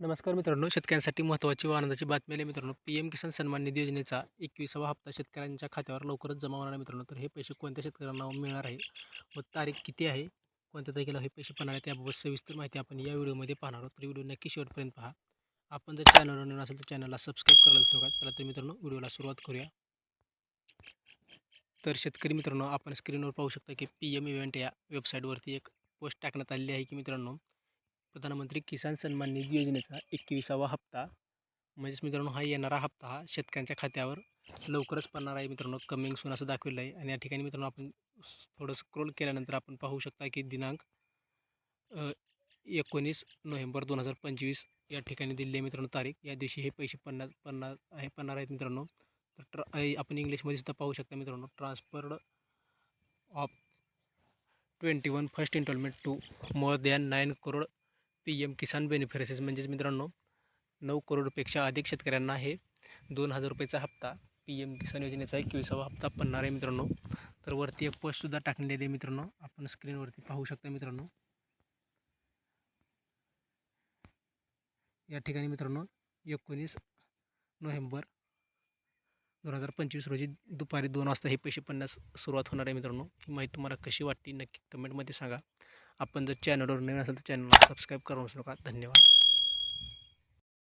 नमस्कार मित्रांनो शेतकऱ्यांसाठी महत्त्वाची व आनंदाची बातमी आली मित्रांनो. पी एम किसान सन्मान निधी योजनेचा एकविसावा हप्ता शेतकऱ्यांच्या खात्यावर लवकरच जमा होणार आहे मित्रांनो. तर हे पैसे कोणत्या शेतकऱ्यांना मिळणार आहे? व तारीख किती आहे? कोणत्या तारखेला हे पैसे पडणार आहे त्याबाबत सविस्तर माहिती आपण या व्हिडिओमध्ये पाहणार आहोत. तर व्हिडिओ नक्की शेवटपर्यंत पहा. आपण जर चॅनलवर नवीन असेल तर चॅनलला सबस्क्राईब करायला विसरू नका. चला तर मित्रांनो व्हिडिओला सुरुवात करूया. तर शेतकरी मित्रांनो आपण स्क्रीनवर पाहू शकता की पी एम इव्हेंट या वेबसाईटवरती एक पोस्ट टाकण्यात आलेली आहे की मित्रांनो प्रधानमंत्री किसान सन्मान निधी योजनेचा एकविसावा हप्ता. म्हणजेच मित्रांनो हा येणारा हप्ता हा शेतकऱ्यांच्या खात्यावर लवकरच पडणार आहे मित्रांनो. कमिंग सून असं दाखवलं आहे आणि या ठिकाणी मित्रांनो आपण थोडं स्क्रोल केल्यानंतर आपण पाहू शकता की दिनांक एकोणीस नोव्हेंबर दोन हजार पंचवीस या ठिकाणी दिलेली आहे मित्रांनो तारीख. या दिवशी हे पैसे पन्नास पन्नास आहे पडणार आहेत मित्रांनो. तर ट्र आपण इंग्लिशमध्ये सुद्धा पाहू शकता मित्रांनो transferred of twenty one first instalment to more than nine crore P M Kisan beneficiaries म्हणजेच मित्रांनो नऊ करोडपेक्षा अधिक शेतकऱ्यांना हे दोन हजार रुपयेचा हप्ता पी एम किसान योजनेचा एकविसावा हप्ता पडणार आहे मित्रांनो. तर वरती एक पोस्टसुद्धा टाकलेली आहे मित्रांनो. आपण स्क्रीनवरती पाहू शकता मित्रांनो. या ठिकाणी मित्रांनो एकोणीस नोव्हेंबर दोन हजार पंचवीस रोजी दुपारी दोन वाजता हे पैसे पडण्यास सुरुवात होणार आहे मित्रांनो. ही माहिती तुम्हाला कशी वाटली नक्की कमेंटमध्ये सांगा. आपण जर चॅनलवर नवीन असेल तर चॅनलला सबस्क्राईब करू नका. धन्यवाद.